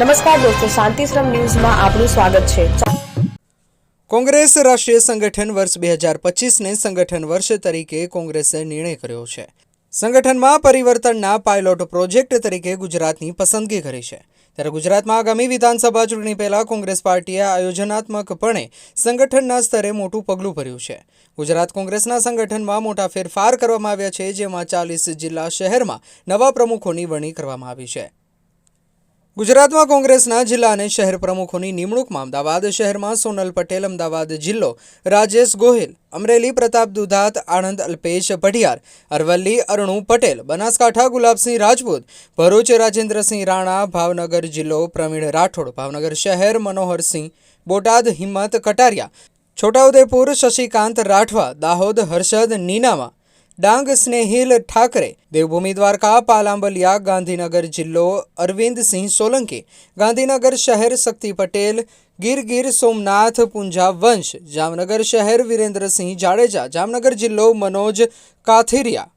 નમસ્કાર દોસ્તો શાંતિશ્રમ ન્યૂઝમાં આપનું સ્વાગત છે. કોંગ્રેસ રાષ્ટ્રીય સંગઠન વર્ષ બે હજાર પચીસને સંગઠન વર્ષ તરીકે કોંગ્રેસે નિર્ણય કર્યો છે. સંગઠનમાં પરિવર્તનના પાયલોટ પ્રોજેક્ટ તરીકે ગુજરાતની પસંદગી કરી છે. ત્યારે ગુજરાતમાં આગામી વિધાનસભા ચૂંટણી પહેલા કોંગ્રેસ પાર્ટીએ આયોજનાત્મકપણે સંગઠનના સ્તરે મોટું પગલું ભર્યું છે. ગુજરાત કોંગ્રેસના સંગઠનમાં મોટા ફેરફાર કરવામાં આવ્યા છે, જેમાં ચાલીસ જિલ્લા શહેરમાં નવા પ્રમુખોની વરણી કરવામાં આવી છે. ગુજરાતમાં કોંગ્રેસના જિલ્લા અને શહેર પ્રમુખોની નિમણૂકમાં અમદાવાદ શહેરમાં સોનલ પટેલ, અમદાવાદ જિલ્લો, રાજેશ ગોહિલ, અમરેલી પ્રતાપ દુધાત, આણંદ અલ્પેશ પઢિયાર અરવલ્લી અરણુ પટેલ, બનાસકાંઠા ગુલાબસિંહ રાજપૂત, ભરૂચ રાજેન્દ્રસિંહ રાણા, ભાવનગર જિલ્લો પ્રવીણ રાઠોડ, ભાવનગર શહેર મનોહરસિંહ, બોટાદ હિંમત કટારિયા, છોટાઉદેપુર શશિકાંત રાઠવા, દાહોદ હર્ષદ નીનામા ડાંગ સ્નેહિલ ઠાકરે દેવભૂમિ દ્વારકા પાલાંબલિયા ગાંધીનગર જિલ્લો અરવિંદસિંહ સોલંકી, ગાંધીનગર શહેર શક્તિ પટેલ ગીર ગીર સોમનાથ પુંજા વંશ, જામનગર શહેર વિરેન્દ્રસિંહ જાડેજા, જામનગર જિલ્લો મનોજ કાથિરિયા.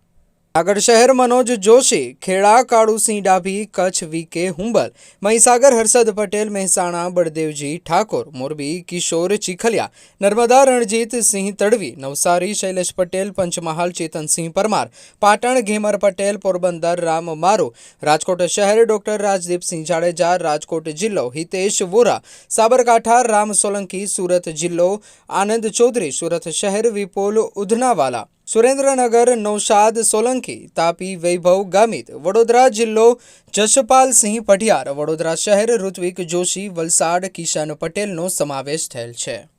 આગળ શહેર મનોજ જોશી, ખેડા કાળુસિંહ ડાભી કચ્છ વીકે હુંબલ, મહીસાગર હર્ષદ પટેલ, મહેસાણા બળદેવજી ઠાકોર, મોરબી કિશોર ચીખલિયા, નર્મદા રણજીત સિંહ તડવી, નવસારી શૈલેષ પટેલ, પંચમહાલ ચેતનસિંહ પરમાર, પાટણ ઘેમર પટેલ, પોરબંદર રામ મારો, રાજકોટ શહેર ડોક્ટર રાજદીપસિંહ જાડેજા, રાજકોટ જિલ્લો હિતેશ વોરા, સાબરકાંઠા રામ સોલંકી, સુરત જિલ્લો આનંદ ચૌધરી, સુરત શહેર વિપુલ ઉધનાવાલા. સુરેન્દ્રનગર, નૌશાદ, સોલંકી, તાપી, વૈભવ ગામિત, વડોદરા જિલ્લો જશપાલસિંહ પઢિયાર, વડોદરા શહેર, ઋત્વિક જોશી, વલસાડ કિશન પટેલનો સમાવેશ થયેલ છે.